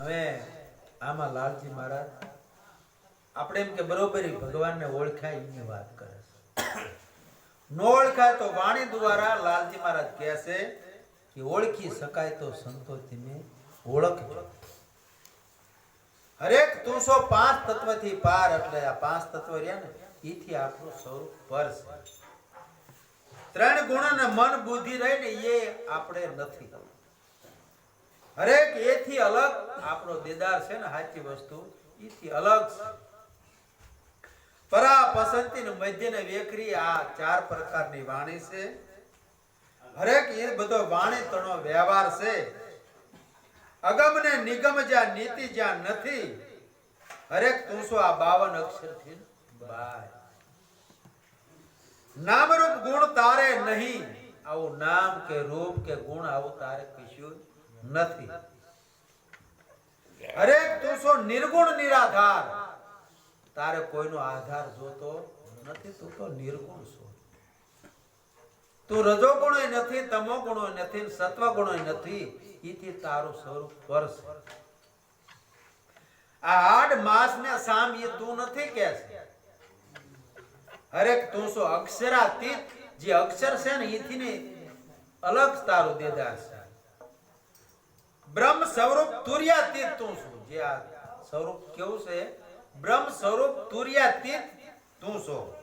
હવે આમાં લાલજી મહારાજ, આપણે એમ કે બરોબર ભગવાનને ઓળખાય એની વાત કરે છે. ન ઓળખાય તો વાણી દ્વારા લાલજી મહારાજ કહે છે કે ઓળખી શકાય તો સંતોષીને ઓળખજો. હરેક તુસો પાંચ તત્વથી પાર એટલે આ પાંચ તત્વ રહ્યા ને એથી આપણું સ્વરૂપ પર છે. ત્રણ ગુણ ને મન બુદ્ધિ રહી ને એ આપણે નથી હરેક એથી અલગ આપણો દેદાર છે ને સાચી વસ્તુ એથી અલગ પરા પસંતી ને મધ્ય ને વેખરી આ ચાર પ્રકારની વાણી છે. હરેક એ બધો વાણી તણો વ્યવહાર છે. અગમ ને નિગમ જ્યાં નીતિ જ્યાં નથી, હરેક તુસો આ બાવન અક્ષરથી બાય નામરૂપ ગુણ તારે નહીં, આવું નામ કે રૂપ કે ગુણ આવું તારે કશું નથી. હરેક તુસો નિર્ગુણ નિરાધાર. તારે કોઈનો આધાર જોતો નથી, તું તો નિર્ગુણ છો. તું રજો ગુણો નથી તમો ગુણો નથી સત્વ ગુણો નથી એથી તારું સ્વરૂપ પર છે. આ આઠ માસ ને સામ એ તું નથી કે છે. હરેક તું સો અક્ષરાતીત, જે અક્ષર છે ને એથી ને અલગ તારું દેદાર છે. બ્રહ્મ સ્વરૂપ તુર્યાતીત તું છું. જે આ સ્વરૂપ કેવું છે? બ્રહ્મ સ્વરૂપ તુર્યાતીત તું છો.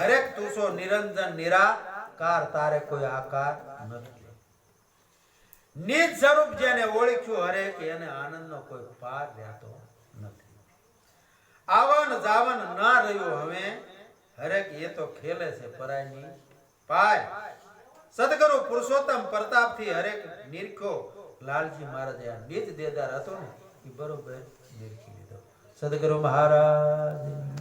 હરેક તું છો, નિરંજન, નિરાકાર, તારે કોઈ આકાર નથી. નિજ સ્વરૂપ જેને ઓળખ્યું હરેક, એને આનંદનો કોઈ પાર રહેતો નથી. આવન જાવન ના રહ્યું હવે, હરેક એ તો ખેલે છે પરાયની પાય. સદગુરુ પુરુષોત્તમ પ્રતાપથી હરેક નિરખો લાલજી મહારાજ આ નિજ દેદાર હતો ને એ બરોબર નિરખી લીધો. સદગુરુ મહારાજ